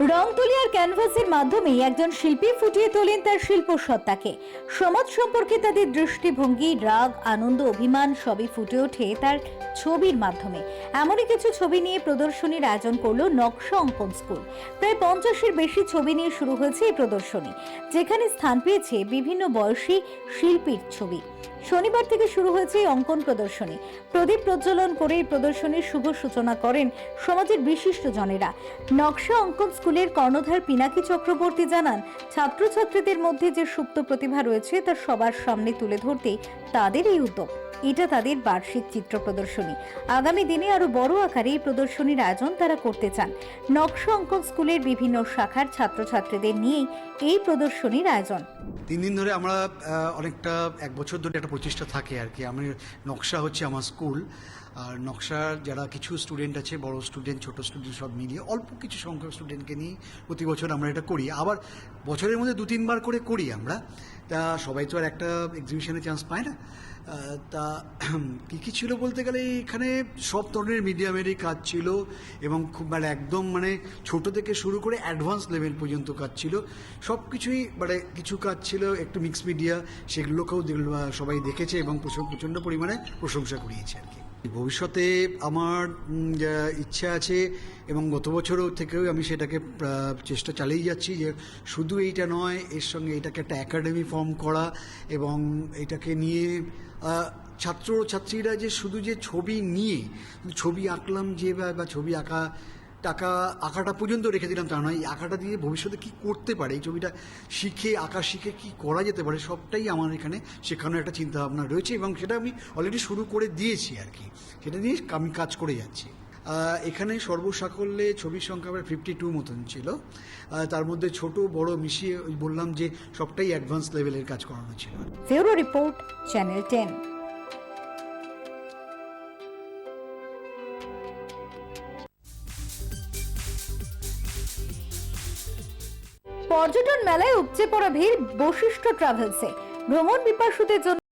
রং তুলি আর ক্যানভাসের মাধ্যমে একজন শিল্পী ফুটিয়ে তোলেন তার শিল্প সত্তাকে। সমাজ সম্পর্কে তাদের দৃষ্টিভঙ্গি, রাগ, আনন্দ, অভিমান সবই ফুটে ওঠে তার ছবির মাধ্যমে। এমনই কিছু ছবি নিয়ে প্রদর্শনীর আয়োজন করল নকশা অঙ্কন স্কুল। প্রায় পঞ্চাশের বেশি ছবি নিয়ে শুরু হয়েছে এই প্রদর্শনী, যেখানে স্থান পেয়েছে বিভিন্ন বয়সী শিল্পীর ছবি। শনিবার থেকে শুরু হয়েছে এই অঙ্কন প্রদর্শনী। প্রদীপ প্রজ্বলন করে এই প্রদর্শনীর শুভ সূচনা করেন সমাজের বিশিষ্ট জনেরা। নকশা অঙ্কন স্কুলের কর্ণধার পিনাকি চক্রবর্তী জানান, ছাত্রছাত্রীদের মধ্যে যে সুপ্ত প্রতিভা রয়েছে তা সবার সামনে তুলে ধরতে তাদের এই উদ্যোগ। এটা তাদের বার্ষিক চিত্র প্রদর্শনী। আগামী দিনে আরও বড় আকারে এই প্রদর্শনীর আয়োজন তারা করতে চান। নকশা অঙ্কন স্কুলের বিভিন্ন শাখার ছাত্রছাত্রীদের নিয়েই এই প্রদর্শনীর আয়োজন। তিন দিন ধরে আমরা অনেকটা, এক বছর ধরে একটা প্রচেষ্টা থাকে আর কি। আমি নকশা হচ্ছে আমার স্কুল। আর নকশার যারা কিছু স্টুডেন্ট আছে, বড় স্টুডেন্ট ছোট স্টুডেন্ট সব মিলিয়ে অল্প কিছু সংখ্যক স্টুডেন্টকে নিয়ে প্রতি বছর আমরা এটা করি। আবার বছরের মধ্যে দু তিনবার করে করি আমরা। তা সবাই তো আর একটা এক্সিবিশনে চান্স পায় না। তা কী কী ছিল বলতে গেলে এখানে সব ধরনের মিডিয়ামেরই কাজ ছিল এবং খুব মানে একদম মানে ছোট থেকে শুরু করে অ্যাডভান্স লেভেল পর্যন্ত কাজ ছিল। সব কিছুই মানে কিছু কাজ ছিল, একটু মিক্স মিডিয়া সেগুলোকেও সবাই দেখেছে এবং প্রচণ্ড পরিমাণে প্রশংসা করিয়েছে আর কি। ভবিষ্যতে আমার ইচ্ছা আছে এবং গত বছরও থেকেও আমি সেটাকে চেষ্টা চালিয়ে যাচ্ছি যে শুধু এইটা নয়, এর সঙ্গে এটাকে একটা একাডেমি ফর্ম করা এবং এটাকে নিয়ে ছাত্র ছাত্রীরা যে শুধু যে ছবি নিয়ে, ছবি আঁকলাম যে বা ছবি আঁকা, টাকা আঁকাটা পর্যন্ত রেখে দিলাম তা নয় আঁকাটা দিয়ে ভবিষ্যতে কি করতে পারে, এই ছবিটা শিখে, আঁকা শিখে কি করা যেতে পারে, সবটাই আমার এখানে শেখানোর একটা চিন্তা ভাবনা রয়েছে এবং সেটা আমি অলরেডি শুরু করে দিয়েছি আর কি। সেটা নিয়ে আমি কাজ করে যাচ্ছি। এখানে সর্বসাকল্যে ছবির সংখ্যা প্রায় ফিফটি টু মতন ছিল। তার মধ্যে ছোট, বড় মিশিয়ে বললাম যে সবটাই অ্যাডভান্স লেভেলের কাজ করানো ছিল। Report, channel ten. পর্যটন মেলায় উপচে পড়া ভিড় বশিষ্ঠ ট্রাভেলসে ভ্রমণ বিপাসুদের জন্য